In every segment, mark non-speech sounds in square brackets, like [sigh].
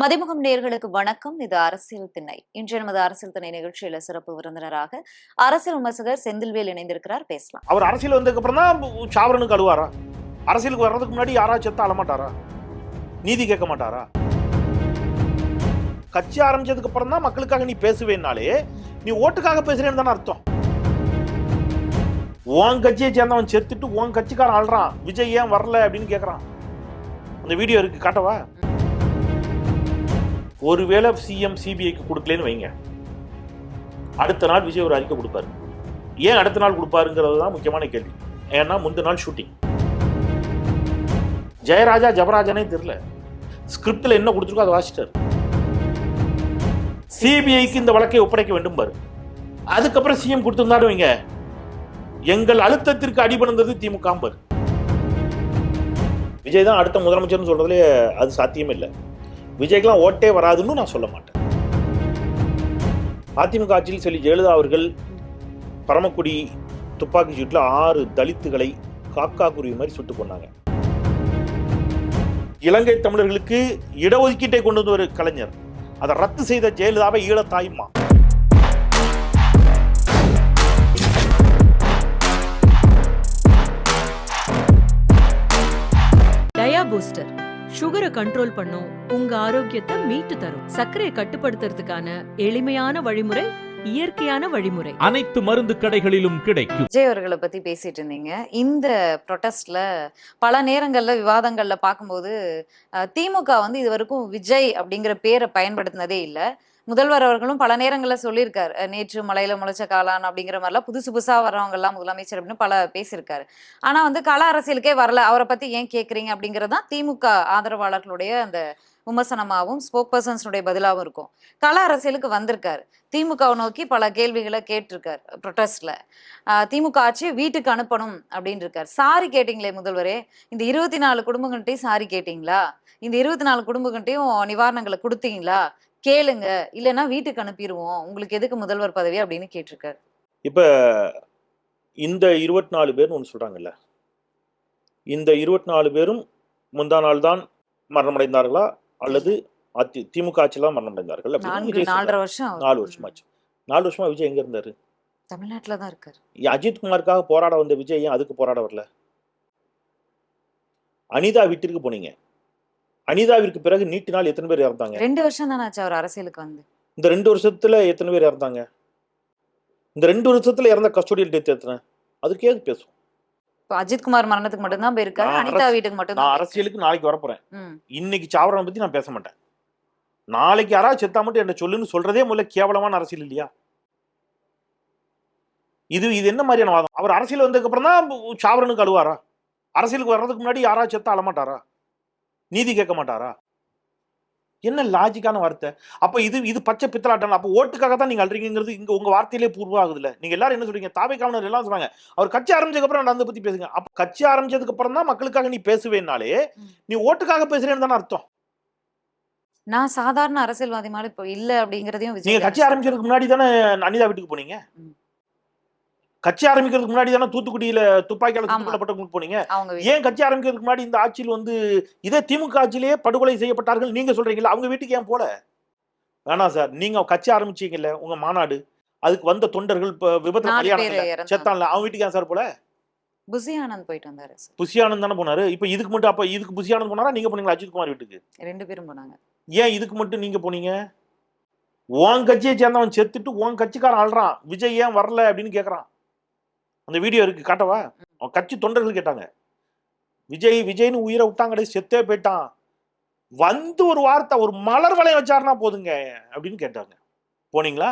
மதிமுகம் நேர்களுக்கு வணக்கம். இது அரசியல் திணை இன்று நமது அரசியல் திணை நிகழ்ச்சியில சிறப்பு விருந்தினராக அரசியல் விமர்சகர் செந்தில்வேல் இணைந்திருக்கிறார். பேசலாம். அவர் அரசியல் வந்ததுக்கு அப்புறம் தான் சாவரனுக்கு அழுவாரா? அரசியலுக்கு வர்றதுக்கு முன்னாடி யாராவது செத்தா அழமாட்டாரா? நீதி கேட்க மாட்டாரா? கட்சி ஆரம்பிச்சதுக்கு அப்புறம் தான் மக்களுக்காக நீ பேசுவேனாலே நீ ஓட்டுக்காக பேசுறேன்னு தானே அர்த்தம். உன் கட்சியை சேர்ந்தவன் செத்துட்டு உன் கட்சிக்காரன் அழுறான். விஜய் ஏன் வரல அப்படின்னு கேட்குறான். அந்த வீடியோ இருக்கு. காட்டவா? ஒருவேளை சிஎம் சிபிஐக்கு கொடுக்கலன்னு வைங்க. அடுத்த நாள் விஜய் ஒரு அறிக்கை கொடுப்பாரு. ஏன் அடுத்த நாள் கொடுப்பாருங்கிறது தான் முக்கியமான கேள்வி. ஏன்னா முந்தின நாள் ஷூட்டிங் ஜெயராஜா ஜபராஜனே தெரியல. ஸ்கிரிப்டில் என்ன கொடுத்துருக்கோ அதை வாசிட்டார் சிபிஐக்கு இந்த வழக்கை ஒப்படைக்க வேண்டும் பாரு. அதுக்கப்புறம் சிஎம் கொடுத்திருந்தாரு வைங்க. எங்கள் அழுத்தத்திற்கு அடிபணிந்தது திமுக பாரு விஜய் தான் அடுத்த முதலமைச்சர்னு சொல்றதுலே அது சாத்தியமே இல்லை. விஜய்க்கெலாம் ஓட்டே வராதுன்னு நான் சொல்ல மாட்டேன். அதிமுக ஆட்சியில் சொல்லி ஜெயலலிதா அவர்கள் பரமக்குடி துப்பாக்கி சூட்டில் ஆறு தலித்துகளை காக்கா குருவி மாதிரி சுட்டு கொண்டாங்க இலங்கை தமிழர்களுக்கு இடஒதுக்கீட்டை கொண்டு வந்த ஒரு கலைஞர். அதை ரத்து செய்த ஜெயலலிதாவை ஈழத்தாயுமா டயா பூஸ்டர். சுகரை கண்ட்ரோல் பண்ணும். உங்க ஆரோக்கியத்தை மீட்டு தரும். சர்க்கரையை கட்டுப்படுத்துறதுக்கான எளிமையான வழிமுறை இயற்கையான வழிமுறை. அனைத்து மருந்து கடைகளிலும் கிடைக்கும். விஜய் அவர்களை பத்தி பேசிட்டு இருந்தீங்க. இந்த ப்ரொட்டஸ்ட்ல பல நேரங்கள்ல விவாதங்கள்ல பார்க்கும்போது திமுக வந்து இது வரைக்கும் விஜய் அப்படிங்கிற பேரை பயன்படுத்தினதே இல்ல. முதல்வர் அவர்களும் பல நேரங்களில் சொல்லியிருக்காரு. நேற்று மலையில முளைச்ச காளான் அப்படிங்கிற மாதிரிலாம் புதுசு புதுசா வர்றவங்க எல்லாம் முதலமைச்சர் அப்படின்னு பல பேசியிருக்காரு. ஆனா வந்து கள அரசியலுக்கே வரல. அவரை பத்தி ஏன் கேக்குறீங்க அப்படிங்கிறது தான் திமுக ஆதரவாளர்களுடைய அந்த விமர்சனமாகவும் ஸ்போக் பர்சன்ஸுடைய பதிலாகவும் இருக்கும். கள அரசியலுக்கு வந்திருக்காரு. திமுகவை நோக்கி பல கேள்விகளை கேட்டிருக்காரு ப்ரொட்டஸ்ட்ல திமுக ஆட்சி வீட்டுக்கு அனுப்பணும் அப்படின்னு இருக்காரு. சாரி கேட்டிங்களே முதல்வரே. இந்த இருபத்தி நாலு குடும்பங்கள்ட்டையும் சாரி கேட்டிங்களா? இந்த இருபத்தி நாலு குடும்பங்கள்ட்டையும் நிவாரணங்களை கொடுத்தீங்களா? கேளுங்க. இல்லைன்னா வீட்டுக்கு அனுப்பிடுவோம் உங்களுக்கு எதுக்கு முதல்வர் பதவி அப்படின்னு கேட்டிருக்காரு. இப்போ இந்த இருபத்தி நாலு பேர்னு ஒன்று சொல்கிறாங்கல்ல இந்த இருபத்தி நாலு பேரும் முந்தா நாள் தான் மரணமடைந்தார்களா? அல்லது அதி திமுக ஆட்சியில் மரணமடைந்தார்கள் சொல்றாரு. வருஷம். நாலு வருஷமாச்சு. நாலு வருஷமா விஜய் எங்க இருந்தாரு? தமிழ்நாட்டுல தான் இருக்காரு அஜித் குமாருக்காக போராட வந்த விஜய் ஏன் அதுக்கு போராட வரல? அனிதா வீட்டிற்கு போனீங்க. அனிதாவிற்கு பிறகு நீட்டினால் எத்தனை பேர் இறந்தாங்க? ரெண்டு வருஷம் தானே ஆச்சு அவர் அரசியலுக்கு வந்து. இந்த ரெண்டு வருஷத்துல எத்தனை பேர் இறந்தாங்க? இந்த ரெண்டு வருஷத்துல இறந்த கஸ்டோடியல் டெத் எத்தனை? அதுக்கே இப்போ அஜித்குமார் மரணத்துக்கு மட்டும்தான் போயிருக்காரு நான் அனிதா வீட்டுக்கு நான் மட்டும்தான் அரசியலுக்கு நாளைக்கு வரப்போறேன். இன்னைக்கு சாவரனை பத்தி நான் பேச மாட்டேன். நாளைக்கு யாராவது செத்தா மட்டும் என்ன சொல்லுன்னு சொல்றதே முதல்ல கேவலமான அரசியல் இல்லையா? இது இது என்ன மாதிரியான வாதம்? அவர் அரசியல் வந்ததுக்கு அப்புறம் தான் சாவரனுக்கு அழுவாரா? அரசியலுக்கு வர்றதுக்கு முன்னாடி யாராவது செத்தா அழமாட்டாரா? நீதி கேட்க மாட்டாரா? என்ன லாஜிக்கான வார்த்தை? அப்ப இது இது பச்சை பித்தலாட்டம் அப்ப ஓட்டுக்காக தான் நீங்க அல்றீங்கிறது இங்க உங்க வார்த்தையிலே பூர்வாகுதுல நீங்க எல்லாரும் என்ன சொல்றீங்க? தாவை காவலர் எல்லாம் சொல்றாங்க. அவர் கட்சி ஆரம்பிச்சதுக்கு அப்புறம் நான் அதை பத்தி பேசுங்க. அப்ப கட்சி ஆரம்பிச்சதுக்கு அப்புறம் தான் மக்களுக்காக நீ பேசுவேனாலே நீ ஓட்டுக்காக பேசுறேன்னு தானே அர்த்தம். நான் சாதாரண அரசியல்வாதி மாதிரி இப்போ இல்ல அப்படிங்கறதையும் விஜய் நீங்க கட்சி ஆரம்பிக்கிறதுக்கு முன்னாடி தானே அனிதா வீட்டுக்கு போனீங்க. கட்சி ஆரம்பிக்கிறதுக்கு முன்னாடி தானே தூத்துக்குடியில துப்பாக்கியால. தூக்கப்பட்டவங்களுக்கு போனீங்க. ஏன் கட்சி ஆரம்பிக்கிறதுக்கு முன்னாடி இந்த ஆட்சியில் வந்து இதே திமுக ஆட்சியிலேயே படுகொலை செய்யப்பட்டார்கள் நீங்க சொல்றீங்களா அவங்க வீட்டுக்கு ஏன் போல? வேணாம் சார் நீங்க கட்சி ஆரம்பிச்சீங்கல்ல உங்க மாநாடு. அதுக்கு வந்த தொண்டர்கள் விபத்துல கல்யாணம் செத்தான்ல. அவன் வீட்டுக்கு ஏன் சார் போல? புசி ஆனந்த் போயிட்டு வந்தாரு சார். புஷியானந்த் தானே போனாரு. இப்ப இதுக்கு மட்டும் அப்ப இதுக்கு புஷியானந்த் போனாரா? நீங்க போனீங்களா அஜித் குமார் வீட்டுக்கு? ரெண்டு பேரும் போனாங்க. ஏன் இதுக்கு மட்டும் நீங்க போனீங்க? உன் கட்சியை சேர்ந்தவன் செத்துட்டு உன் கட்சிக்காரன் அழுறான். விஜய் ஏன் வரல அப்படின்னு கேக்குறான். அந்த வீடியோ இருக்கு காட்டவா? அவன் கட்சி தொண்டர்கள் கேட்டாங்க. விஜய் விஜய்னு உயிரை விட்டாங்கடே செத்தே போயிட்டான். வந்து ஒரு வார்த்தை ஒரு மலர் வளையம் வச்சாருன்னா போதுங்க அப்படின்னு கேட்டாங்க. போனீங்களா?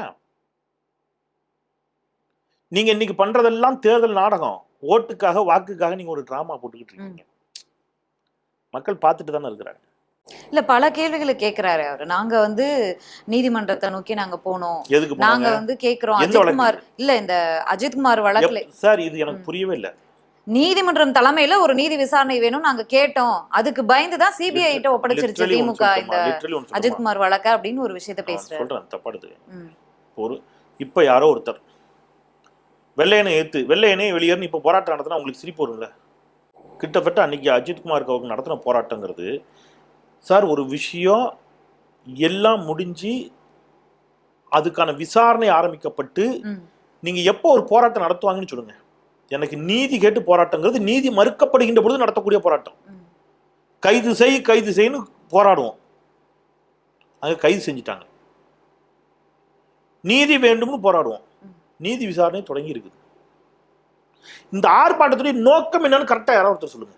நீங்க இன்னைக்கு பண்றதெல்லாம் தேர்தல் நாடகம். ஓட்டுக்காக வாக்குக்காக நீங்க ஒரு டிராமா போட்டுக்கிட்டு இருக்கீங்க. மக்கள் பார்த்துட்டு தானே இருக்கிறாங்க. இல்ல பல கேள்விகளை கேக்குறாரு அவரு. நாங்க வந்து நீதிமன்றத்தை நோக்கி நாங்க போனோம். நாங்க வந்து கேக்குறோம். அஜித்குமார் இல்ல இந்த அஜித்குமார் வழக்குல சார் இது எனக்கு. புரியவே இல்லை. நீதிமன்றம் தலைமையில ஒரு நீதி விசாரணை வேணும் நாங்க கேட்டோம். அதுக்கு பயந்து தான் சிபிஐ கிட்ட ஒப்படைச்சிருச்சு திமுக இந்த? அஜித்குமார் வழக்க அப்படின்னு ஒரு விஷயத்த நான் பேசுறாரு. சொல்றேன் தப்பாடுது. ஒரு இப்ப யாரோ ஒருத்தர் வெள்ளையனை ஏத்து வெள்ளையனே வெளியேறி இப்ப போராட்டம் நடத்தினா உங்களுக்கு சிரிப்பு வரும்ல? கிட்டத்தட்ட அன்னைக்கு அஜித்குமாருக்கு அவங்க நடத்தின போராட்டங்கிறது சார் ஒரு விஷயம் எல்லாம் முடிஞ்சு அதுக்கான விசாரணை ஆரம்பிக்கப்பட்டு. நீங்க எப்போ ஒரு போராட்டம் நடத்துவாங்கன்னு சொல்லுங்க. எனக்கு நீதி கேட்டு போராட்டங்கிறது நீதி மறுக்கப்படுகின்ற பொழுது நடத்தக்கூடிய போராட்டம். கைது செய் கைது செய்யன்னு போராடுவோம். அங்க கைது செஞ்சுட்டாங்க. நீதி வேண்டும்னு போராடுவோம். நீதி விசாரணை தொடங்கி இருக்குது. இந்த ஆர்ப்பாட்டத்துடைய நோக்கம் என்னன்னு கரெக்டா யாராவது ஒருத்தர் சொல்லுங்க.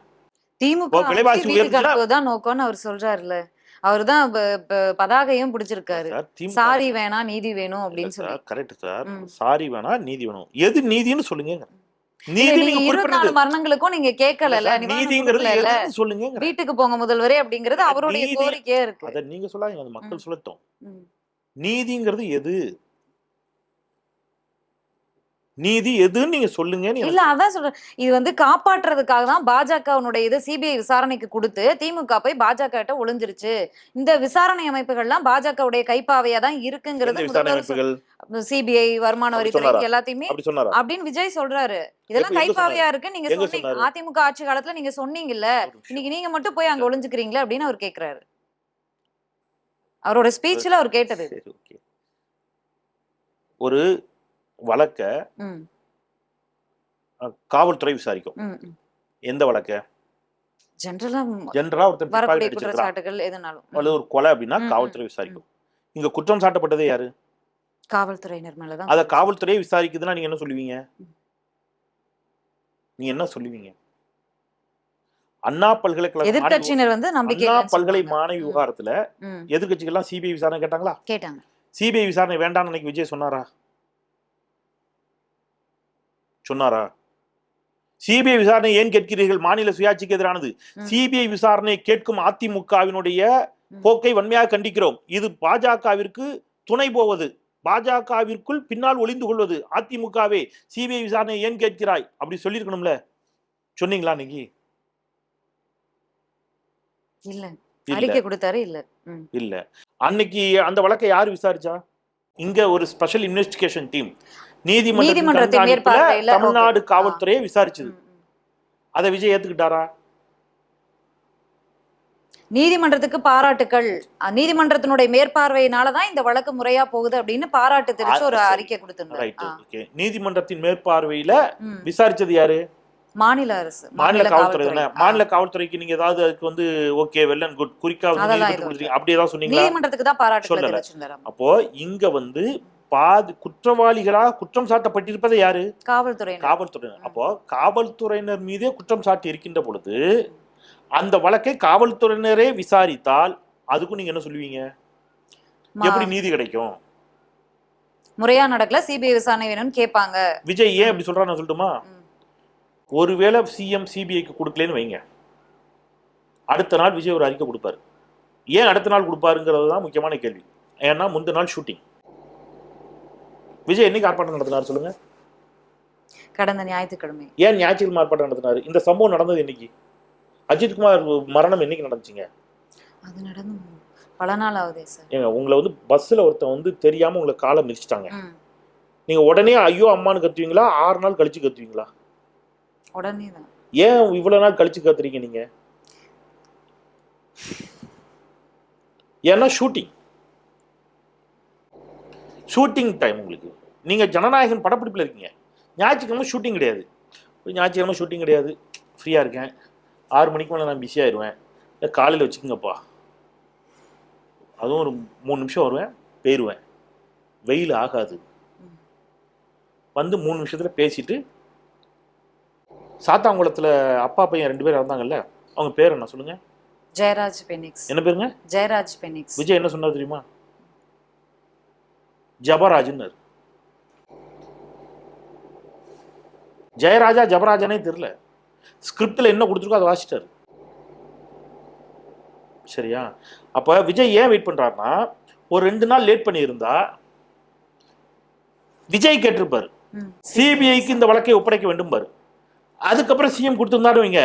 திமுக விலைவாசி அனுப்புவதுதான் நோக்கம்னு அவர் சொல்றாருல்ல. அவர்தான் பதாகையும் பிடிச்சிருக்காரு. சார், வேணாம் நீதி வேணும் அப்படின்னு சொல்லி. Correct sir. சாரி வேணா நீதி வேணும். எது நீதின்னு சொல்லுங்க மரணங்களுக்கும் நீங்க கேட்கல நீதிங்கிறது சொல்லுங்க வீட்டுக்கு போங்க முதல்வரே அப்படிங்கறது அவருடைய கோரிக்கையா இருக்கு. அத நீங்க சொல்லாதீங்க மக்கள். சொல்லட்டும். நீதிங்கிறது எது? நீதி எதுன்னு நீங்க சொல்லுங்கன்னு இல்ல அதான் சொல்றேன். இது வந்து காப்பாற்றுறதுக்காக தான் பாஜகவுடைய இதை சிபிஐ விசாரணைக்கு கொடுத்து திமுக போய் பாஜக கிட்ட ஒளிஞ்சிருச்சு. இந்த விசாரணை அமைப்புகள்லாம் பாஜகவுடைய கைப்பாவையா தான் இருக்குங்கிறது சிபிஐ வருமான வரித்துறை? எல்லாத்தையுமே அப்படின்னு விஜய் சொல்றாரு. இதெல்லாம் கைப்பாவையா இருக்கு நீங்க சொன்னீங்க? அதிமுக ஆட்சி காலத்துல நீங்க சொன்னீங்கல்ல. இன்னைக்கு நீங்க மட்டும் போய் அங்க ஒளிஞ்சுக்கிறீங்களா அப்படின்னு அவர் கேக்குறாரு. அவரோட ஸ்பீச்ல அவர் கேட்டது. ஒரு வழக்க காவல்துறை விசாரிக்கும். எந்த வழக்க? ஜென்ரலா ஜெனரலா ஒருத்தர் குற்றச்சாட்டுகள் எதுனாலும். அல்லது ஒரு கொலை அப்படின்னா காவல்துறை விசாரிக்கும். இங்க குற்றம் சாட்டப்பட்டதே யாரு? காவல்துறையினர் மேலதான். அத காவல்துறையே விசாரிக்குதுன்னா நீங்க என்ன சொல்லுவீங்க? நீங்க என்ன சொல்லுவீங்க? அண்ணா பல்கலைக்கழக எதிர்க்கட்சியினர் வந்து நம்பிக்கை அண்ணா பல்கலை. மாணவி விவகாரத்துல ம், எதிர்கட்சிகள்லாம் சிபிஐ விசாரணை கேட்டாங்களா? கேட்டாங்க. சிபிஐ விசாரணை வேண்டாம்னு அன்னைக்கு விஜய் சொன்னாரா? சொன்னாரா? சிபிஐ விசாரணை ஏன் கேட்கிறீர்கள்? மாநில சுயாட்சிக்கு எதிரானது. சிபிஐ விசாரணை கேட்கும் அதிமுகவினுடைய. போக்கை வன்மையாக கண்டிக்கிறோம். இது பாஜகவிற்கு துணை போவது. பாஜகவிற்குள் பின்னால் ஒளிந்து கொள்வது. அதிமுகவே சிபிஐ விசாரணை ஏன் கேட்கிறாய்? அப்படி சொல்லியிருக்கணும்ல. சொன்னீங்களா அன்னைக்கு. இல்ல. அன்னைக்கு அந்த வழக்கை யார் விசாரிச்சா? இங்க ஒரு ஸ்பெஷல் இன்வெஸ்டிகேஷன் டீம் நீதிமன்றத்தின் தமிழ்நாடு. காவல்துறையை விசாரிச்சது. அதை விஜய் ஏத்துக்கிட்டாரா? நீதிமன்றத்துக்கு பாராட்டுக்கள். அஹ் நீதிமன்றத்தினுடைய மேற்பார்வையினாலதான் இந்த வழக்கு முறையா போகுது அப்படின்னு பாராட்டு தெரிவிச்சு ஒரு. அறிக்கை கொடுத்திருந்தாரு. நீதிமன்றத்தின் மேற்பார்வையில. விசாரிச்சது யாரு? மாநில அரசு. மாநில காவல்துறை. தானே. மாநில காவல்துறைக்கு நீங்க ஏதாவது அதுக்கு வந்து ஓகே வெல் அண்ட் குட் குறிக்கா வந்து அப்படி ஏதாவது சொன்னீங்களா? நீதிமன்றத்துக்கு தான் பாராட்டுகள் சொல்லல. அப்போ இங்க வந்து பாதி குற்றவாளிகளாக குற்றம் சாட்டப்பட்டிருப்பது யாரு? காவல்துறையினர். காவல்துறையினர். அப்போ காவல்துறையினர் மீதே குற்றம் சாட்டி இருக்கின்ற பொழுது அந்த வழக்கை காவல்துறையினரே விசாரித்தால் அதுக்கும் நீங்க என்ன சொல்லுவீங்க? எப்படி நீதி கிடைக்கும்? முறையா நடக்கல சிபிஐ விசாரணை வேணும்னு கேட்பாங்க. விஜய் ஏன் அப்படி சொல்றான்னு சொல்லட்டுமா. ஒருவேளை சிஎம் சிபிஐக்கு கொடுக்கலன்னு வைங்க. அடுத்த நாள் விஜய் ஒரு அறிக்கை கொடுப்பாரு. ஏன் அடுத்த நாள் கொடுப்பாருங்கிறது தான் முக்கியமான கேள்வி. ஏன்னா முந்தின நாள் ஷூட்டிங். விஜய் என்னைக்கு ஆர்ப்பாட்டம் நடத்தினார் சொல்லுங்க? கடந்த ஞாயிற்றுக்கிழமை. ஏன் ஞாயிற்றுக்கிழமை ஆர்ப்பாட்டம் நடத்தினாரு? இந்த சம்பவம் நடந்தது என்னைக்கு? அஜித்குமார் மரணம் என்னைக்கு நடந்துச்சுங்க? அது நடந்து பல நாள் ஆகுதே சார். ஏங்க உங்களை வந்து பஸ்ஸில் ஒருத்தன் வந்து தெரியாம உங்களை காலை மிதிச்சிட்டாங்க. ம். நீங்க உடனே ஐயோ அம்மான்னு கத்துவீங்களா? ஆறு நாள் கழிச்சு கத்துவீங்களா? உடனே தான் ஏன் இவ்வளவு நாள் கழிச்சு கத்துறீங்க நீங்க? ஏன்னா ஷூட்டிங் ஷூட்டிங் டைம் உங்களுக்கு. நீங்க ஜனநாயகன் படப்பிடிப்பில் இருக்கீங்க. ஞாயிற்றுக்கிழமை ஷூட்டிங் கிடையாது. ஞாயிற்றுக்கிழமை ஷூட்டிங் கிடையாது. ஃப்ரீயாக இருக்கேன். ஆறு மணிக்கு மேலே நான் பிஸி ஆயிடுவேன் காலையில் வச்சுக்கோங்கப்பா. அதுவும் ஒரு மூணு நிமிஷம் வருவேன் போயிடுவேன் வெயில் ஆகாது. வந்து மூணு நிமிஷத்துல பேசிட்டு சாத்தாங்குளத்தில் அப்பா பையன் ரெண்டு பேர் இறந்தாங்கல்ல அவங்க பேர் என்ன சொல்லுங்க? ஜெயராஜ் பெனிக்ஸ். என்ன பேருங்க? ஜெயராஜ் பெனிக்ஸ். விஜய் என்ன சொன்னார் தெரியுமா? ஜபராஜ்னர் ஜெயராஜா ஜபராஜனே தெரியல. ஸ்கிரிப்டில் என்ன கொடுத்துருக்கோ அதை வாசிட்டாரு சரியா? அப்போ விஜய் ஏன் வெயிட் பண்றாருன்னா ஒரு ரெண்டு நாள் லேட் பண்ணியிருந்தா விஜய் கேட்டிருப்பாரு. சிபிஐக்கு இந்த வழக்கை ஒப்படைக்க வேண்டும் பாரு அதுக்கப்புறம் சிஎம் கொடுத்திருந்தாரு வைங்க.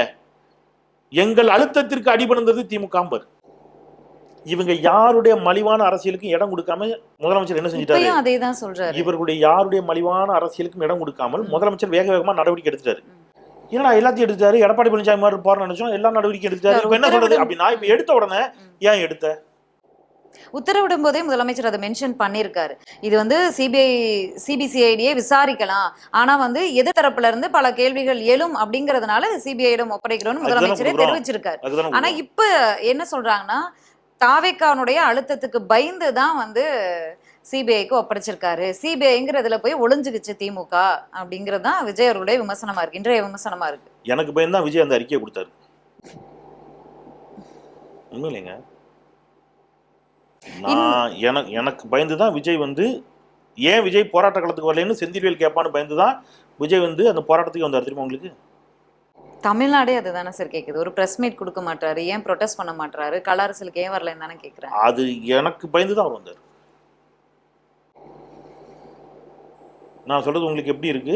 எங்கள் அழுத்தத்திற்கு அடிபணிந்தது திமுக பாரு இவங்க யாருடைய மலிவான அரசியலுக்கும் இடம் கொடுக்காம முதலமைச்சர் என்ன செஞ்சிட்டாரு? அதே தான் சொல்றாரு. இவர்களுடைய யாருடைய மலிவான அரசியலுக்கும் இடம் கொடுக்காமல் முதலமைச்சர் வேக வேகமா நடவடிக்கை எடுத்துட்டாரு. ஏன்னா எல்லாத்தையும் எடுத்தாரு எடப்பாடி பழனிசாமி மாதிரி போறன்னு நினைச்சோம். எல்லா நடவடிக்கை எடுத்தாரு இப்ப என்ன சொல்றது? அப்படின்னா இப்ப எடுத்த உடனே. ஏன் எடுத்த? உத்தரவிடும் போதே முதலமைச்சர் அதை மென்ஷன் பண்ணியிருக்காரு. இது வந்து சிபிஐ சிபிசிஐடியே விசாரிக்கலாம். ஆனா வந்து எதிர்த்தரப்புல இருந்து பல கேள்விகள் எழும் அப்படிங்கறதுனால சிபிஐயிடம் ஒப்படைக்கிறோம்னு முதலமைச்சரே. தெரிவிச்சிருக்காரு. ஆனா இப்ப என்ன சொல்றாங்கன்னா தாவேக்கானுடைய அழுத்தத்துக்கு பயந்து தான் வந்து சிபிஐக்கு ஒப்படைச்சிருக்காரு. சிபிஐங்கிறதுல போய் ஒளிஞ்சுக்கிச்சு திமுக அப்படிங்கிறது தான் விஜய் அவர்களுடைய விமர்சனமா இருக்கு. இன்றைய விமர்சனமா இருக்கு. எனக்கு பயந்து தான் விஜய் அந்த அறிக்கையை கொடுத்தாரு. உண்மை இல்லைங்க நான் எனக்கு எனக்கு பயந்து தான் விஜய் வந்து ஏன் விஜய் போராட்ட களத்துக்கு வரலைன்னு செந்தில்வேல் கேட்பான்னு பயந்து தான் விஜய் வந்து அந்த போராட்டத்துக்கு வந்தார் தெரியுமா உங்களுக்கு? தமிழ்நாடே அதுதானே சார் கேக்குது. ஒரு பிரஸ் மீட் கொடுக்க மாட்டாரு ஏன் ப்ரொடெஸ்ட் பண்ண மாட்டாரு கல அரசியலுக்கு ஏன் வரலன்னு தானே கேக்குறேன் அது எனக்கு பயந்து தான் அவர் வந்தார் நான் சொல்றது உங்களுக்கு எப்படி இருக்கு?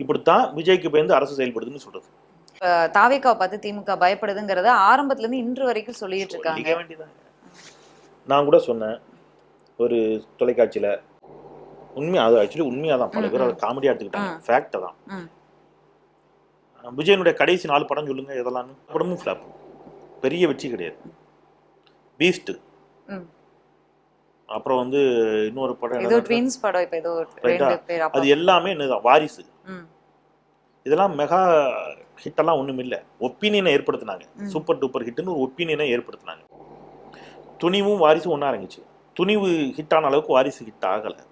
இப்படித்தான் விஜய்க்கு பயந்து அரசு செயல்படுதுன்னு சொல்றது. தாவேக்காவை பார்த்து திமுக பயப்படுதுங்கிறத ஆரம்பத்துல இருந்து இன்று வரைக்கும் சொல்லிட்டு இருக்காங்க. நான் கூட சொன்னேன் ஒரு தொலைக்காட்சியில. உண்மை அது ஆக்சுவலி உண்மையாக தான் பல பேர் அதை. காமெடியாக எடுத்துக்கிட்டாங்க. ஃபேக்டை தான். விஜயனுடைய கடைசி நாலு படம் சொல்லுங்க எதெல்லாம் படமும் ஃப்ளாப் பெரிய வெற்றி கிடையாது. பீஸ்ட். அப்புறம் வந்து இன்னொரு படம் ஏதோ? ட்வின்ஸ் படம் இப்ப ஏதோ அது எல்லாமே என்னதான் வாரிசு. இதெல்லாம் மெகா ஹிட்டெல்லாம் ஒன்றும் இல்லை. ஒப்பீனியனை ஏற்படுத்தினாங்க. சூப்பர் டூப்பர் ஹிட்னு ஒரு ஒப்பீனியனை ஏற்படுத்தினாங்க. துணிவும் வாரிசும் ஒன்றா இறங்கிச்சு துணிவு ஹிட்டான அளவுக்கு வாரிசு ஹிட் ஆகலை.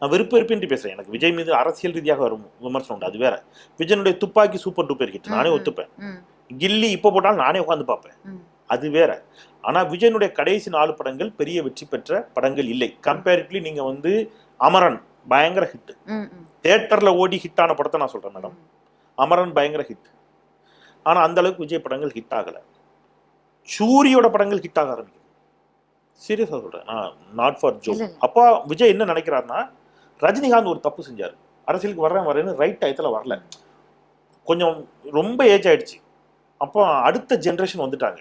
நான் விருப்ப வெறுப்பின்றி பேசுறேன். எனக்கு விஜய் மீது அரசியல் ரீதியாக வரும் விமர்சனம் உண்டு. அது வேற. விஜயனுடைய துப்பாக்கி சூப்பர் டூப்பர் ஹிட் நானே. ஒத்துப்பேன். கில்லி இப்போ போட்டாலும் நானே உட்காந்து பார்ப்பேன். அது வேற. ஆனா விஜயனுடைய கடைசி நாலு படங்கள் பெரிய வெற்றி பெற்ற படங்கள் இல்லை. கம்பேரிட்லி நீங்க வந்து அமரன் பயங்கர ஹிட். தேட்டர்ல ஓடி ஹிட்டான படத்தை நான் சொல்றேன் மேடம் அமரன் பயங்கர ஹிட் ஆனா அந்த அளவுக்கு விஜய் படங்கள் ஹிட் ஆகல. சூரியோட படங்கள் ஹிட் ஆக ஆரம்பிக்குது. சீரியஸா சொல்றேன். நான் நாட் ஃபார் ஜோ. அப்பா விஜய் என்ன நினைக்கிறாருன்னா ரஜினிகாந்த் ஒரு தப்பு செஞ்சார். அரசியலுக்கு வர்றேன் வரேன்னு ரைட் டயத்தில் வரல. கொஞ்சம் ரொம்ப ஏஜ் ஆயிடுச்சு. அப்போ அடுத்த ஜென்ரேஷன் வந்துட்டாங்க.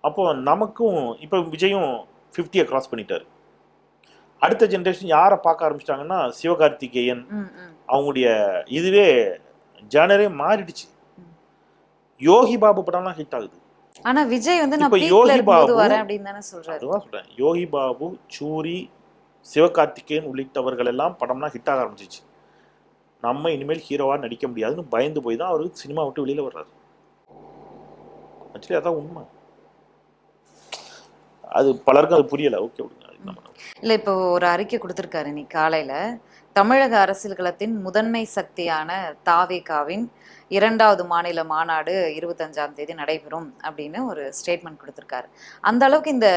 அப்போ நமக்கும் இப்போ விஜயும் ஃபிஃப்டியை கிராஸ் பண்ணிட்டாரு. அடுத்த ஜென்ரேஷன் யாரை பார்க்க ஆரம்பிச்சிட்டாங்கன்னா சிவகார்த்திகேயன். அவங்களுடைய இதுவே ஜானரே மாறிடுச்சு. யோகி பாபு படம்லாம் ஹிட் ஆகுது. ஆனா விஜய் வந்து நான் யோகி பாபு- வரேன் அப்படின்னு தானே சொல்றாரு. அதுதான் சொல்றேன். யோகி பாபு சூரி சிவகார்த்திகேயன் உள்ளிட்டவர்கள் எல்லாம் படம்லாம் ஹிட் ஆக ஆரம்பிச்சிச்சு. நம்ம இனிமேல் ஹீரோவாக நடிக்க முடியாதுன்னு பயந்து போய் தான் அவர் சினிமா விட்டு வெளியில் வர்றாரு. ஆக்சுவலி அதான் உண்மை. அது பலருக்கும் அது புரியல. ஓகே விடுங்க. இல்லை இப்போ ஒரு அறிக்கை கொடுத்துருக்காரு இன்னைக்கு காலையில். தமிழக அரசியல் களத்தின் முதன்மை சக்தியான தாவேகாவின் இரண்டாவது மாநில மாநாடு இருபத்தஞ்சாம் தேதி நடைபெறும் அப்படின்னு ஒரு ஸ்டேட்மெண்ட் கொடுத்திருக்காரு. அந்த அளவுக்கு இந்த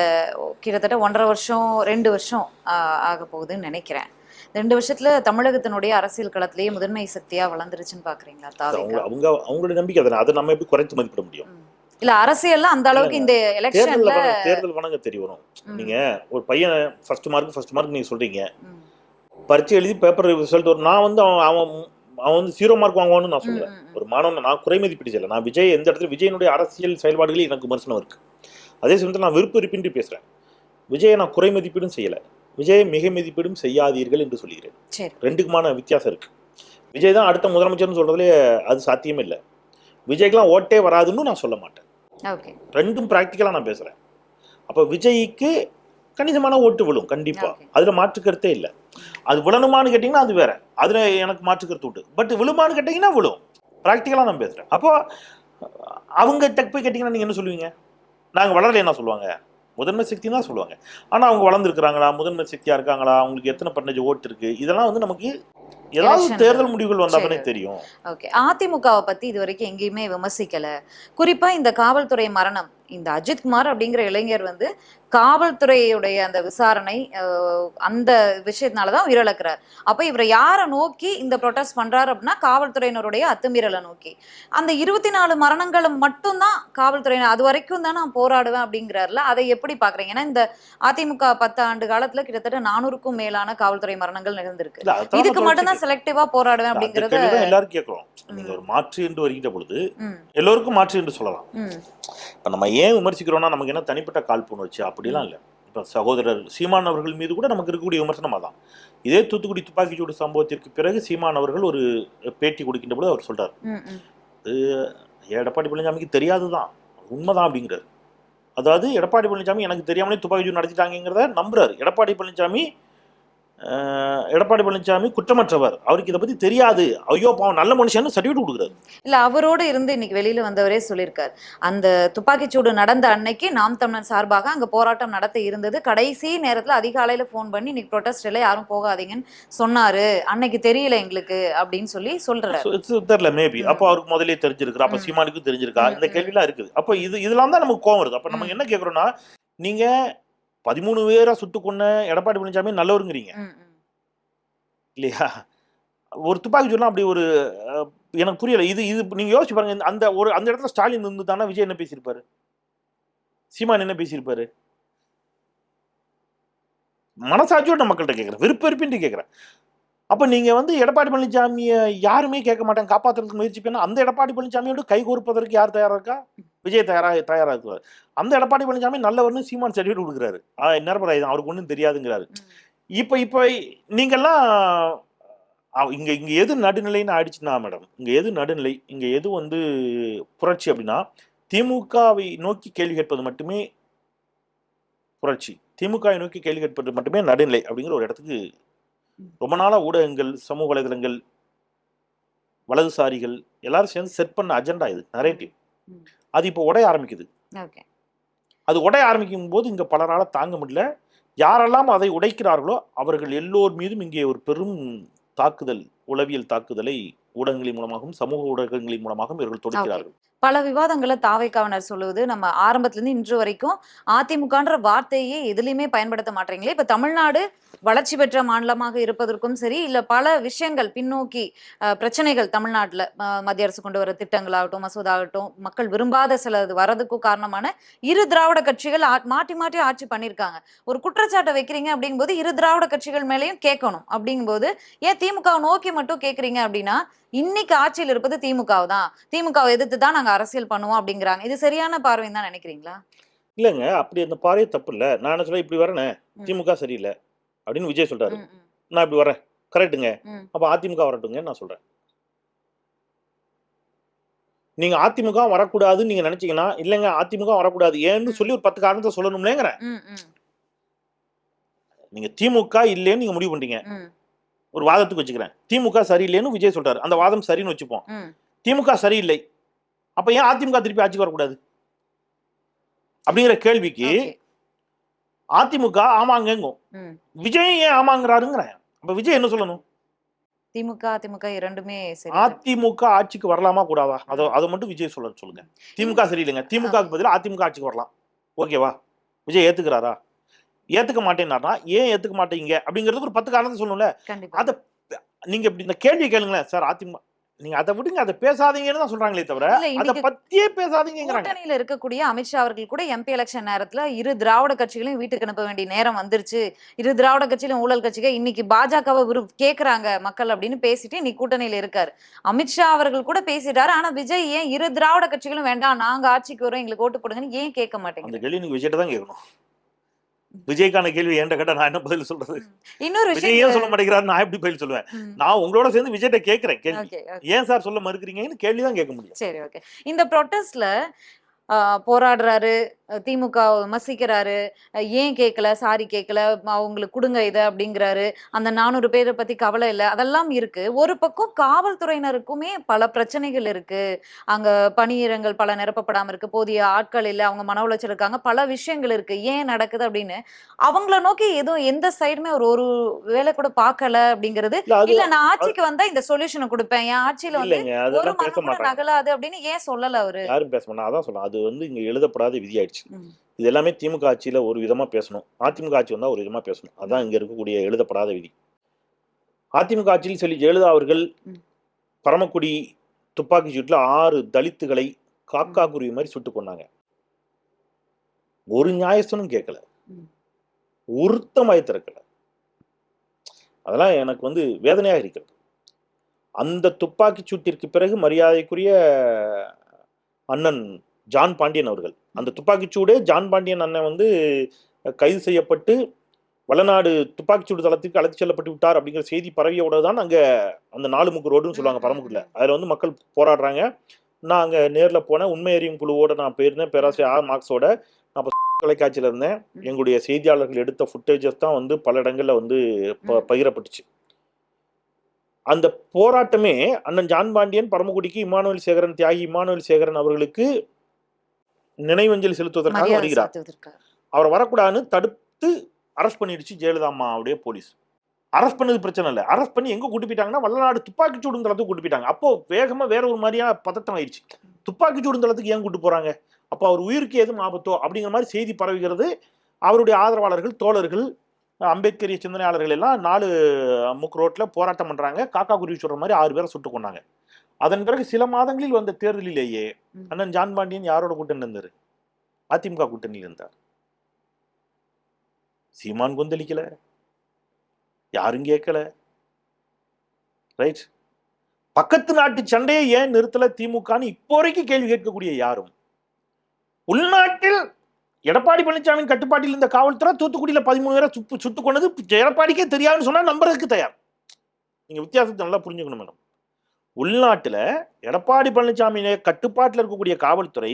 கிட்டத்தட்ட ஒன்றரை வருஷம் ரெண்டு வருஷம் ஆக போகுதுன்னு நினைக்கிறேன். ரெண்டு வருஷத்துல தமிழகத்தினுடைய அரசியல் களத்திலேயே முதன்மை சக்தியா வளர்ந்துருச்சுன்னு பாக்குறீங்களா தாவேகா? அவங்க அவங்க அவங்களுடைய நம்பிக்கை தானே அதை நம்ம எப்படி குறைத்து மதிப்பிட முடியும். இல்ல அரசியல்ல அந்த அளவுக்கு இந்த எலெக்ஷன்ல தேர்தல் வணங்க தெரிய வரும் நீங்க ஒரு பையன் ஃபர்ஸ்ட் மார்க் ஃபர்ஸ்ட் மார்க் நீங்க சொல்றீங்க. பரீட்சை எழுதி பேப்பர் ரிசல்ட் வரும் நான் வந்து அவன் அவன் அவன் வந்து ஜீரோ மார்க் வாங்குவான்னு நான் சொல்லுவேன். ஒரு மாணவன் நான் குறை மதிப்பீடு செய்யல. நான் விஜய் எந்த இடத்துல விஜயனுடைய அரசியல் செயல்பாடுகளில் எனக்கு விமர்சனம் இருக்கு. அதே சமயத்தில் நான் விருப்ப இருப்பின்றி பேசுறேன். விஜயை நான் குறை மதிப்பீடும் செய்யல. விஜயை மிக மதிப்பீடும் செய்யாதீர்கள் என்று சொல்கிறேன் ரெண்டுக்குமான வித்தியாசம் இருக்கு. விஜய் தான் அடுத்த முதலமைச்சர்னு சொல்றதுலே அது சாத்தியமே இல்லை. விஜய்க்கெல்லாம் ஓட்டே வராதுன்னு நான் சொல்ல மாட்டேன். ரெண்டும் ப்ராக்டிக்கலாக நான் பேசுறேன். அப்போ விஜய்க்கு கணிசமான ஓட்டு விழும் கண்டிப்பா. அதுல மாற்று கருத்தே இல்லை. அது விழணுமான்னு கேட்டிங்கன்னா அது வேற. அதுல எனக்கு மாற்று கருத்து உண்டு. பட் விழுமான்னு கேட்டிங்கன்னா விழும். ப்ராக்டிக்கலாக நான் பேசுறேன். அப்போ அவங்க டக் போய் கேட்டிங்கன்னா நீங்க என்ன சொல்லுவீங்க? நாங்க வளரல என்ன சொல்லுவாங்க. முதன்மை சக்தி தான் சொல்லுவாங்க. ஆனா அவங்க வளர்ந்துருக்குறாங்களா? முதன்மை சக்தியா இருக்காங்களா? அவங்களுக்கு எத்தனை பர்சன்டேஜ் ஓட்டு இருக்கு? இதெல்லாம் வந்து நமக்கு ஏதாவது. தேர்தல் முடிவுகள் சரி. தெரியும். ஓகே. அதிமுகவை பத்தி இது வரைக்கும் எங்கேயுமே விமர்சிக்கல. குறிப்பா இந்த காவல்துறை மரணம். இந்த அஜித்குமார் அப்படிங்கிற இளைஞர் வந்து காவல்துறையுடைய அந்த விசாரணை அந்த விஷயத்தினாலதான் உயிரிழக்கிறார் அப்ப இவரை யாரை நோக்கி இந்த ப்ரொட்டஸ்ட் பண்றாரு அப்படின்னா காவல்துறையினருடைய அத்துமீறலை நோக்கி. அந்த இருபத்தி நாலு மரணங்களும் மட்டும்தான் காவல்துறையினர் அது வரைக்கும் தான் நான் போராடுவேன் அப்படிங்கிறாருல அதை எப்படி பாக்குறீங்க ஏன்னா இந்த அதிமுக பத்து ஆண்டு காலத்துல கிட்டத்தட்ட நானூறுக்கும் மேலான காவல்துறை மரணங்கள் நிகழ்ந்திருக்கு. இதுக்கு நான் மட்டும்தான் செலக்டிவா போராடுவேன் அப்படிங்கறத எல்லாரும் கேட்கிறோம். நீங்க. ஒரு மாற்று என்று வருகின்ற பொழுது எல்லோருக்கும் மாற்று என்று சொல்லலாம். இப்ப நம்ம ஏன் விமர்சிக்கிறோம்னா நமக்கு என்ன தனிப்பட்ட காழ்ப்புணர்ச்சி? அப்படிலாம் இல்லை. இப்ப சகோதரர் சீமான் அவர்கள் மீது கூட நமக்கு இருக்கக்கூடிய விமர்சனம் அதான். இதே தூத்துக்குடி துப்பாக்கிச்சூடு சம்பவத்திற்கு பிறகு சீமான் அவர்கள் ஒரு பேட்டி கொடுக்கின்ற பொழுது அவர் சொல்றார். எடப்பாடி பழனிசாமிக்கு தெரியாதுதான். உண்மைதான் அப்படிங்கிறார். அதாவது எடப்பாடி பழனிசாமி எனக்கு தெரியாமலே துப்பாக்கி சூடு நடத்திட்டாங்கிறத நம்புறாரு. எடப்பாடி பழனிசாமி எடப்பாடி பழனிசாமி குற்றமற்றவர். அவருக்கு இதை பத்தி தெரியாது. ஐயோ பாவம் நல்ல மனுஷன்னு சர்டிஃபிகேட் கொடுக்குறாரு. இல்ல அவரோடு இருந்து இன்னைக்கு வெளியில வந்தவரே சொல்லியிருக்கார். அந்த துப்பாக்கிச்சூடு நடந்த அன்னைக்கு நாம் தமிழர் சார்பாக அங்க போராட்டம் நடத்த இருந்தது. கடைசி நேரத்துல அதிகாலையில ஃபோன் பண்ணி இன்னைக்கு ப்ரொட்டஸ்ட்ல யாரும் போகாதீங்கன்னு சொன்னாரு. அன்னைக்கு தெரியல எங்களுக்கு அப்படின்னு சொல்லி சொல்றாரு. தெரியல மேபி. அப்போ அவருக்கு முதலே தெரிஞ்சிருக்கா அப்ப. சீமானுக்கும் தெரிஞ்சிருக்கா. இந்த. கேள்விலாம் இருக்குது. அப்போ இது இதெல்லாம் தான் நமக்கு கோவம் வருது. அப்ப நம்ம. என்ன கேக்குறோம்னா நீங்க பதிமூணு பேரா சுட்டு கொன்ன எடப்பாடி பழனிசாமி நல்லவருங்கிறீங்க. இல்லையா? ஒரு துப்பாக்கி சூடுலாம் அப்படி ஒரு எனக்கு புரியல. இது இது நீங்க யோசிச்சு பாருங்க. அந்த ஒரு அந்த இடத்துல ஸ்டாலின் இருந்து தானே விஜய் என்ன பேசியிருப்பாரு? சீமான் என்ன பேசியிருப்பாரு? மனசாட்சியோட மக்கள்கிட்ட கேட்குறேன். விருப்ப விருப்பின்ட்டு கேட்குறேன். அப்போ நீங்க வந்து எடப்பாடி பழனிசாமியை யாருமே கேட்க மாட்டாங்க காப்பாற்றுறதுக்கு முயற்சி பண்ணா அந்த எடப்பாடி பழனிசாமியோட கை கோர்ப்பதற்கு யார் தயாரா இருக்கா? விஜய் தயாரா தயாரா இருக்கிறார் அந்த எடப்பாடி பழனிசாமி நல்லவர்னு சீமான் சர்டிஃபிகேட் கொடுக்குறாரு. நிரப்பராயுதம் அவருக்கு ஒன்றும் தெரியாதுங்கிறாரு. இப்போ இப்போ நீங்கெல்லாம் அவ- இங்க இங்க எது நடுநிலைன்னு ஆயிடுச்சுன்னா மேடம் இங்க எது நடுநிலை இங்க எது வந்து புரட்சி அப்படின்னா திமுகவை நோக்கி கேள்வி கேட்பது மட்டுமே புரட்சி. திமுகவை நோக்கி கேள்வி கேட்பது மட்டுமே நடுநிலை அப்படிங்கிற ஒரு இடத்துக்கு ரொம்ப நாளா ஊடகங்கள் சமூக வலைதளங்கள் வலதுசாரிகள் எல்லாரும் சேர்ந்து செட் பண்ண அஜெண்டா இது நரேட்டிவ். அது இப்போ உடைய ஆரம்பிக்குது. அது உடைய ஆரம்பிக்கும் போது இங்க பலரால தாங்க முடியல. யாரெல்லாம் அதை உடைக்கிறார்களோ அவர்கள் எல்லோர் மீதும் இங்கே ஒரு பெரும் தாக்குதல் உளவியல் தாக்குதலை ஊடகங்களின் மூலமாகவும் சமூக ஊடகங்களின் மூலமாகவும் இவர்கள் தொடுக்கிறார்கள். பல விவாதங்களை தாவைக்காவினர் சொல்லுவது நம்ம ஆரம்பத்திலிருந்து இன்று வரைக்கும் அதிமுகன்ற வார்த்தையே எதுலையுமே பயன்படுத்த மாட்டீங்களே இப்ப தமிழ்நாடு வளர்ச்சி பெற்ற மாநிலமாக இருப்பதற்கும் சரி இல்ல பல விஷயங்கள் பின்னோக்கி பிரச்சனைகள் தமிழ்நாட்டுல மத்திய அரசு கொண்டு வர திட்டங்களாகட்டும் மசோதா ஆகட்டும் மக்கள் விரும்பாத சிலது வரதுக்கும் காரணமான இரு திராவிட கட்சிகள் ஆ- மாற்றி மாற்றி ஆட்சி பண்ணியிருக்காங்க. ஒரு குற்றச்சாட்டை வைக்கிறீங்க அப்படிங்கும்போது இரு திராவிட கட்சிகள் மேலேயும் கேட்கணும். அப்படிங்கும்போது ஏன் திமுக நோக்கி மட்டும் கேட்குறீங்க அப்படின்னா இன்னைக்கு ஆட்சியில் இருப்பது திமுக தான் திமுகவை எதிர்த்து தான் நாங்க அரசியல் பண்ணுவோம் அப்படிங்கிறாங்க. இது சரியான பார்வைன்னு தான் நினைக்கிறீங்களா? இல்லைங்க. அப்படி அந்த பாறையே தப்பு இல்லை நான் சொல்ல இப்படி வரேனே. திமுக சரியில்லை அப்படின்னு விஜய் சொல்றாரு. நான் இப்படி வரேன் கரெக்டுங்க. அப்ப அதிமுக வரட்டுங்க நான் சொல்றேன். நீங்க அதிமுக வரக்கூடாதுன்னு நீங்க நினைச்சீங்கன்னா இல்லைங்க அதிமுக வரக்கூடாது. ஏன்னு சொல்லி ஒரு பத்து காரணத்தை சொல்லணும்லேங்கிறேன் நீங்க திமுக இல்லைன்னு நீங்க முடிவு பண்றீங்க ஒரு வாதத்துக்கு வச்சுக்கிறேன். திமுக சரியில்லைன்னு விஜய் சொல்றாரு. அந்த வாதம் சரின்னு வச்சுப்போம். திமுக சரியில்லை. அப்ப ஏன் அதிமுக திருப்பி ஆட்சிக்கு வரக்கூடாது? அப்படிங்கிற கேள்விக்கு. அதிமுக ஆமாங்கங்கும். விஜய் ஏன் ஆமாங்கிறாருங்கிறேன் அப்ப விஜய் என்ன சொல்லணும்? திமுக அதிமுக இரண்டுமே அதிமுக ஆட்சிக்கு வரலாமா கூடாதா? அதை அதை மட்டும் விஜய் சொல்ல சொல்லுங்க. திமுக சரியில்லைங்க. திமுகவுக்கு பதிலா அதிமுக ஆட்சிக்கு வரலாம். ஓகேவா? விஜய் ஏத்துக்கிறாரா? ஏத்துக்க மாட்டேன்னாருனா ஏன் ஏத்துக்க மாட்டீங்க? அப்படிங்கிறதுக்கு ஒரு பத்து காரணத்தை சொல்லணும்ல. அதை நீங்க இப்படி இந்த கேள்வி கேளுங்களேன். சார் அதிமுக நீங்க அதை விடுங்க அதை பேசாதீங்கன்னு தான் சொல்றாங்களே தவிர அதை பத்தியே பேசாதீங்கிறாங்க. கூட்டணியில இருக்கக்கூடிய அமித்ஷா அவர்கள் கூட எம்பி எலெக்ஷன் நேரத்துல இரு திராவிட கட்சிகளையும் வீட்டுக்கு அனுப்ப வேண்டிய நேரம் வந்துருச்சு. இரு திராவிட கட்சியிலும் ஊழல் கட்சிகள் இன்னைக்கு பாஜகவை விரு கேக்குறாங்க மக்கள் அப்படின்னு பேசிட்டு இன்னைக்கு கூட்டணியில இருக்காரு. அமித்ஷா அவர்கள் கூட பேசிட்டாரு. ஆனா விஜய் ஏன் இரு திராவிட கட்சிகளும் வேண்டாம் நாங்க ஆட்சிக்கு வரோம் எங்களுக்கு ஓட்டு போடுங்கன்னு ஏன் கேட்க அந்த மாட்டேங்குது? கேள்வி நீங்க விஜய்ட்ட தான் கேட்கணும். விஜய்க்கான கேள்வி என்கிட்ட கேட்டா நான் என்ன பதில் சொல்றது? இன்னொரு விஜய் ஏன் விஷயம் சொல்ல மாட்டேங்கிறாரு நான் எப்படி பதில் சொல்லுவேன். நான் உங்களோட சேர்ந்து விஜய்ட்ட கேட்கிறேன் கேள்வி. ஏன் சார் சொல்ல மறுக்கிறீங்கன்னு கேள்வி தான் கேட்க முடியும். சரி ஓகே. இந்த ப்ரொட்டஸ்ட்ல போராடுறாரு திமுக விமர்சிக்கிறாரு ஏன் கேட்கல சாரி கேட்கல அவங்களுக்கு கொடுங்க இதை அப்படிங்கிறாரு. அந்த நானூறு பேரை பத்தி கவலை இல்லை. அதெல்லாம் இருக்கு. ஒரு பக்கம் காவல்துறையினருக்குமே பல பிரச்சனைகள் இருக்கு. அங்க பணியிடங்கள் பல நிரப்பப்படாம இருக்கு. போதிய ஆட்கள் இல்லை. அவங்க மன உளைச்சல் இருக்காங்க. பல விஷயங்கள் இருக்கு. ஏன் நடக்குது அப்படின்னு அவங்கள நோக்கி எதுவும் எந்த சைடுமே ஒரு ஒரு வேலை கூட பார்க்கல அப்படிங்கிறது. இல்ல நான் ஆட்சிக்கு வந்தா இந்த சொல்யூஷனை கொடுப்பேன். என் ஆட்சியில வந்து ஒரு மனம் நகலாது அப்படின்னு ஏன் சொல்லல அவரு? யாரும் பேச அதான் சொல்றேன். அது வந்து இங்க எழுதப்படாத விதியாயிடுச்சு. ம். இது எல்லாமே திமுக ஆட்சியில ஒரு விதமா பேசணும். அதிமுக ஆட்சி வந்தா ஒரு விதமா பேசணும். அதான் இங்க இருக்கக்கூடிய எழுதப்படாத விதி. அதிமுக ஆட்சியில் சொல்லி ஜெயலலிதா அவர்கள். பரமக்குடி துப்பாக்கி சூட்டுல ஆறு தலித்துகளை காக்கா குருவி மாதிரி சுட்டு கொண்டாங்க ஒரு நியாயசனும் கேட்கல. ம். ஒருத்தமாய் திறக்கல அதெல்லாம் எனக்கு வந்து வேதனையாக இருக்கிறது. அந்த துப்பாக்கி சூட்டிற்கு பிறகு மரியாதைக்குரிய அண்ணன் ஜான் பாண்டியன் அவர்கள். அந்த துப்பாக்கிச்சூடே ஜான் பாண்டியன் அண்ணன் வந்து கைது செய்யப்பட்டு வளநாடு துப்பாக்கிச்சூடு தளத்திற்கு அழைத்து செல்லப்பட்டு விட்டார் அப்படிங்கிற செய்தி பரவியோட தான் அங்கே அந்த நாலு முக்கு ரோடுன்னு சொல்லுவாங்க பரமக்குடியில். அதில் வந்து மக்கள் போராடுறாங்க. நான் அங்கே நேரில் போனேன். உண்மை அறியும் குழுவோட நான் போயிருந்தேன். பேராசிரியர் ஆர் மார்க்ஸோட. [laughs] தொலைக்காட்சியில இருந்தேன். எங்களுடைய செய்தியாளர்கள் எடுத்த ஃபுட்டேஜஸ் தான் வந்து பல இடங்கள்ல வந்து ப-. பகிரப்பட்டுச்சு. அந்த போராட்டமே அண்ணன் ஜான் பாண்டியன் பரமக்குடிக்கு இமானுவேல் சேகரன் தியாகி இமானுவேல் சேகரன் அவர்களுக்கு நினைவஞ்சலி செலுத்துவதற்காக வருகிறார். அவர் வரக்கூடாதுன்னு தடுத்து அரெஸ்ட் பண்ணிடுச்சு ஜெயலலிதா அம்மாவுடைய போலீஸ். அரெஸ்ட் பண்ணது பிரச்சனை இல்லை. அரெஸ்ட் பண்ணி எங்க கூட்டு போயிட்டாங்கன்னா வல்லநாடு துப்பாக்கி சூடும் தளத்துக்கு கூட்டு போயிட்டாங்க. அப்போ வேகமா வேற ஒரு மாதிரியா பதட்டம் ஆயிடுச்சு. துப்பாக்கி சூடும் தளத்துக்கு ஏன் கூட்டு போறாங்க? அப்போ அவர் உயிருக்கு எதுவும் ஆபத்தோ அப்படிங்கிற மாதிரி செய்தி பரவுகிறது. அவருடைய ஆதரவாளர்கள் தோழர்கள் அம்பேத்கரிய சிந்தனையாளர்கள் எல்லாம் நாலு முக்கு ரோட்ல போராட்டம் பண்றாங்க. காக்கா குருவி சொல்ற மாதிரி ஆறு பேரை சுட்டு கொண்டாங்க அதன் பிறகு சில மாதங்களில் வந்த தேர்தலிலேயே. அண்ணன் ஜான் பாண்டியன் யாரோட கூட்டணி இருந்தாரு? அதிமுக கூட்டணியில் இருந்தார். சீமான் கொந்தளிக்கல. யாரும் கேட்கல. ரைட்? பக்கத்து நாட்டு சண்டையை ஏன் நிறுத்தல திமுகன்னு இப்போ வரைக்கும் கேள்வி கேட்கக்கூடிய யாரும்? உள்நாட்டில் எடப்பாடி பழனிசாமி கட்டுப்பாட்டில் இந்த காவல்துறை தூத்துக்குடியில பதிமூணு பேரை சுட்டு சுட்டு கொண்டது எடப்பாடிக்கே தெரியாதுன்னு சொன்னா நம்புறதுக்கு தயார். நீங்க வித்தியாசத்தை நல்லா புரிஞ்சுக்கணும் மேடம். உள்நாட்டில் எடப்பாடி பழனிசாமி கட்டுப்பாட்டில் இருக்கக்கூடிய காவல்துறை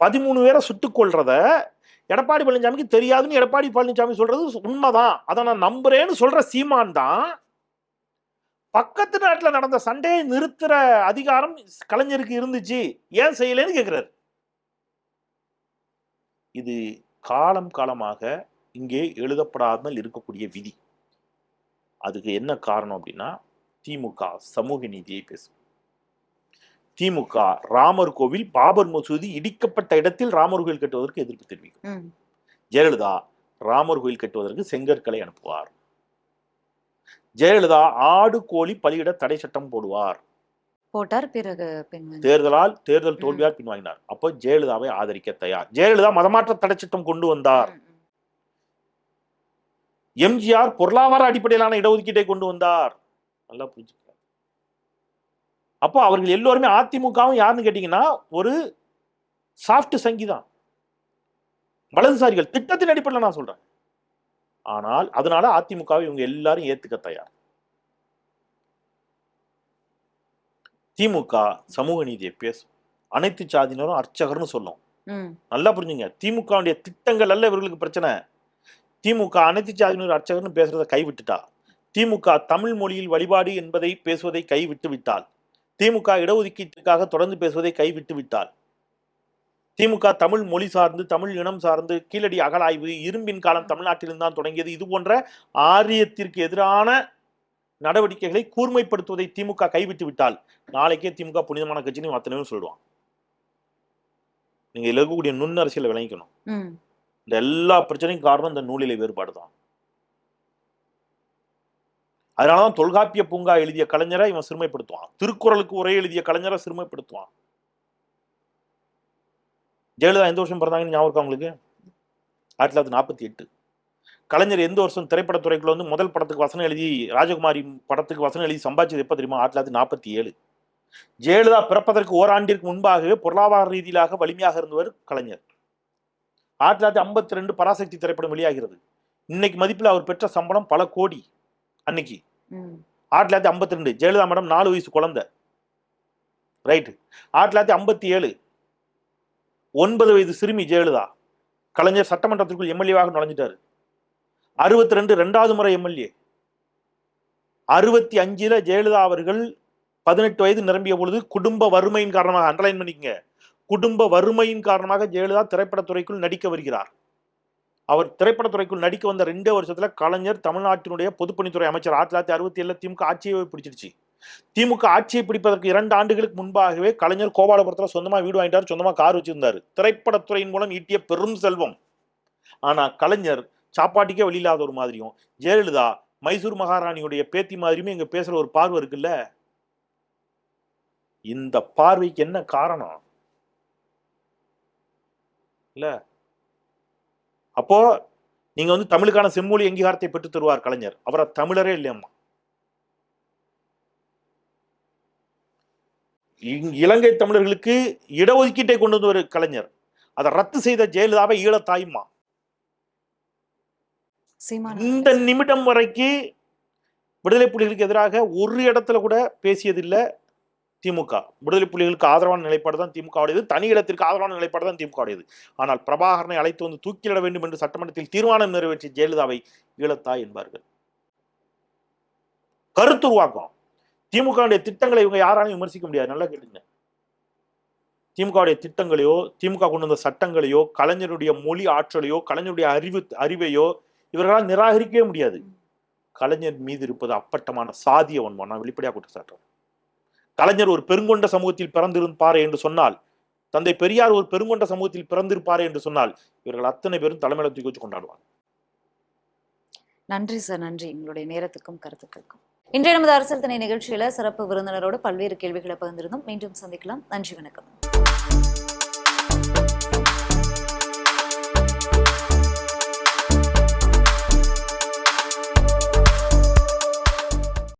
பதிமூணு பேரை சுட்டுக் கொள்றத எடப்பாடி பழனிசாமிக்கு தெரியாதுன்னு எடப்பாடி பழனிசாமி சொல்றது உண்மைதான். அதை நான் நம்புறேன்னு சொல்ற சீமான் தான் பக்கத்து நாட்டில் நடந்த சண்டையை நிறுத்துற அதிகாரம் கலைஞருக்கு இருந்துச்சு. ஏன் செய்யலன்னு கேக்குறாரு. இது காலம் காலமாக இங்கே எழுதப்படாமல் இருக்கக்கூடிய விதி. அதுக்கு என்ன காரணம் அப்படின்னா திமுக சமூக நீதியை பேசும். திமுக ராமர் கோவில் பாபர் மசூதி இடிக்கப்பட்ட இடத்தில் ராமர் கோவில் கட்டுவதற்கு எதிர்ப்பு தெரிவிக்கும். ஜெயலலிதா ராமர் கோயில் கட்டுவதற்கு செங்கற்களை அனுப்புவார். ஜெயலலிதா ஆடு கோழி பலியிட தடை சட்டம் போடுவார். போட்டார் பிறகு தேர்தலால் தேர்தல் தோல்வியால் பின்வாங்கினார். அப்போ ஜெயலலிதாவை ஆதரிக்க தயார். ஜெயலலிதா மதமாற்ற தடை சட்டம் கொண்டு வந்தார். எம்ஜிஆர் பொருளாதார அடிப்படையிலான இடஒதுக்கீட்டை கொண்டு வந்தார். நல்லா புரிஞ்சுக்க அப்போ அவர்கள் எல்லோருமே அதிமுகவும் யாருன்னு கேட்டீங்கன்னா ஒரு சாஃப்ட் சங்கிதான் வலதுசாரிகள் திட்டத்தின் அடிப்படையில் நான் சொல்றேன். ஆனால் அதனால அதிமுகவை இவங்க எல்லாரும் ஏத்துக்க தயார். திமுக சமூக நீதியை பேசும். அனைத்து சாதியினரும் அர்ச்சகர்னு சொல்லும். நல்லா புரிஞ்சுங்க. திமுகவுடைய திட்டங்கள் அல்ல இவர்களுக்கு பிரச்சனை. திமுக அனைத்து சாதியினர் அர்ச்சகர்னு பேசுறதை கைவிட்டுட்டா? திமுக தமிழ் மொழியில் வழிபாடு என்பதை பேசுவதை கைவிட்டு விட்டால் திமுக இடஒதுக்கீட்டுக்காக தொடர்ந்து பேசுவதை கைவிட்டு விட்டால் திமுக தமிழ் மொழி சார்ந்து தமிழ் இனம் சார்ந்து கீழடி அகழாய்வு இரும்பின் காலம் தமிழ்நாட்டிலிருந்து தான் தொடங்கியது. இது போன்ற ஆரியத்திற்கு எதிரான நடவடிக்கைகளை கூர்மைப்படுத்துவதை திமுக கைவிட்டு விட்டால் நாளைக்கே திமுக புனிதமான கட்சின்னு அத்தனையும் சொல்லுவான் நீங்க இருக்கக்கூடிய நுண் அரசியலை விளங்கிக்கணும். இந்த எல்லா பிரச்சனையும் காரணம் இந்த நூலிலை வேறுபாடு தான் அதனாலதான் தொல்காப்பிய பூங்கா எழுதிய கலைஞரை இவன் சிறுமைப்படுத்துவான். திருக்குறளுக்கு உரை எழுதிய கலைஞரை சிறுமைப்படுத்துவான். ஜெயலலிதா எந்த வருஷம் பிறந்தாங்கன்னு ஞாபகம் அவங்களுக்கு உங்களுக்கு? ஆயிரத்தி தொள்ளாயிரத்தி நாற்பத்தி எட்டு. கலைஞர் எந்த வருஷம் திரைப்படத்துறைக்குள்ள வந்து முதல் படத்துக்கு வசனம் எழுதி ராஜகுமாரி படத்துக்கு வசனம் எழுதி சம்பாதிச்சது எப்ப தெரியுமா? ஆயிரத்தி தொள்ளாயிரத்தி நாற்பத்தி ஏழு. ஜெயலலிதா பிறப்பதற்கு ஓராண்டிற்கு முன்பாகவே பொருளாதார ரீதியிலாக வலிமையாக இருந்தவர் கலைஞர். ஆயிரத்தி தொள்ளாயிரத்தி ஐம்பத்தி ரெண்டு பராசக்தி திரைப்படம் வெளியாகிறது. இன்னைக்கு மதிப்பில் அவர் பெற்ற சம்பளம் பல கோடி அன்னைக்கு. ஆயிரத்தி தொள்ளாயிரத்தி ஐம்பத்தி ரெண்டு ஜெயலலிதா மேடம் நாலு வயசு குழந்தை. ரைட்டு ஆயிரத்தி தொள்ளாயிரத்தி ஐம்பத்தி ஏழு ஒன்பது வயது சிறுமி ஜெயலலிதா கலைஞர் சட்டமன்றத்திற்குள் எம்எல்ஏவாக நுழைஞ்சிட்டாரு. அறுபத்தி ரெண்டு ரெண்டாவது முறை எம்எல்ஏ. அறுபத்தி அஞ்சில் ஜெயலலிதா அவர்கள் பதினெட்டு வயது நிரம்பிய பொழுது குடும்ப வறுமையின் காரணமாக அண்டர்லைன் பண்ணிக்கங்க குடும்ப வறுமையின் காரணமாக ஜெயலலிதா திரைப்படத்துறைக்குள் நடிக்க வருகிறார். அவர் திரைப்படத்துறைக்குள் நடிக்க வந்த ரெண்டே வருஷத்தில் கலைஞர் தமிழ்நாட்டினுடைய பொதுப்பணித்துறை அமைச்சர் ஆயிரத்தி தொள்ளாயிரத்தி அறுபத்தி ஏழில் திமுக ஆட்சியை பிடிச்சிருச்சு. திமுக ஆட்சியை பிடிப்பதற்கு இரண்டு ஆண்டுகளுக்கு முன்பாகவே கலைஞர் கோபாலபுரத்தில் சொந்தமாக வீடு வாங்கிட்டார் சொந்தமாக கார் வச்சிருந்தார். திரைப்படத்துறையின் மூலம் ஈட்டிய பெரும் செல்வம். ஆனால் கலைஞர் சாப்பாட்டுக்கே வெளியில்லாத ஒரு மாதிரியும் ஜெயலலிதா மைசூர் மகாராணியுடைய பேத்தி மாதிரியுமே இங்கே பேசுகிற ஒரு பார்வை இருக்குல்ல? இந்த பார்வைக்கு என்ன காரணம்? இல்லை? அப்போ நீங்க வந்து தமிழுக்கான செம்மொழி அங்கீகாரத்தை பெற்று தருவார் கலைஞர். அவரை தமிழரே இல்லையம்மா இலங்கை தமிழர்களுக்கு இடஒதுக்கீட்டை கொண்டு வந்து ஒரு கலைஞர். அதை ரத்து செய்த ஜெயலலிதாவை ஈழத் தாய்மா சீமான் இந்த நிமிடம் வரைக்கும் விடுதலை புலிகளுக்கு எதிராக ஒரு இடத்துல கூட பேசியதில்லை. திமுக. விடுதலை புலிகளுக்கு ஆதரவான நிலைப்பாடு தான் திமுகவுடையது. தனி இடத்திற்கு ஆதரவான நிலைப்பாடு தான் திமுகவுடையது. ஆனால் பிரபாகரனை அழைத்து வந்து தூக்கிலிட வேண்டும் என்று சட்டமன்றத்தில் தீர்மானம் நிறைவேற்றிய ஜெயலலிதாவை ஈழத்தா என்பார்கள். கருத்துருவாக்கம் திமுகவுடைய திட்டங்களை இவங்க யாராலையும் விமர்சிக்க முடியாது. நல்லா கேட்டுங்க. திமுகவுடைய திட்டங்களையோ திமுக கொண்டு வந்த சட்டங்களையோ கலைஞருடைய மொழி ஆற்றலையோ கலைஞருடைய அறிவு அறிவையோ இவர்களால் நிராகரிக்கவே முடியாது. கலைஞர் மீது இருப்பது அப்பட்டமான சாதிய வன்மம் நான் வெளிப்படையாக குற்றச்சாட்டுறேன். கலைஞர் ஒரு பெருங்கொண்ட சமூகத்தில் பிறந்திருப்பார் என்று சொன்னால் தந்தை பெரியார் ஒரு பெருங்கொண்ட சமூகத்தில் பிறந்திருப்பார் என்று சொன்னால் இவர்கள் அத்தனை பேரும் தலைமையில தூக்கி வச்சு கொண்டாடுவாங்க நன்றி சார் நன்றி. உங்களுடைய நேரத்துக்கும் கருத்துக்களுக்கும். இன்றைய நமது அரசியல் திணை நிகழ்ச்சியில சிறப்பு விருந்தினரோடு பல்வேறு கேள்விகளை பகிர்ந்திருந்தோம். மீண்டும் சந்திக்கலாம். நன்றி வணக்கம்.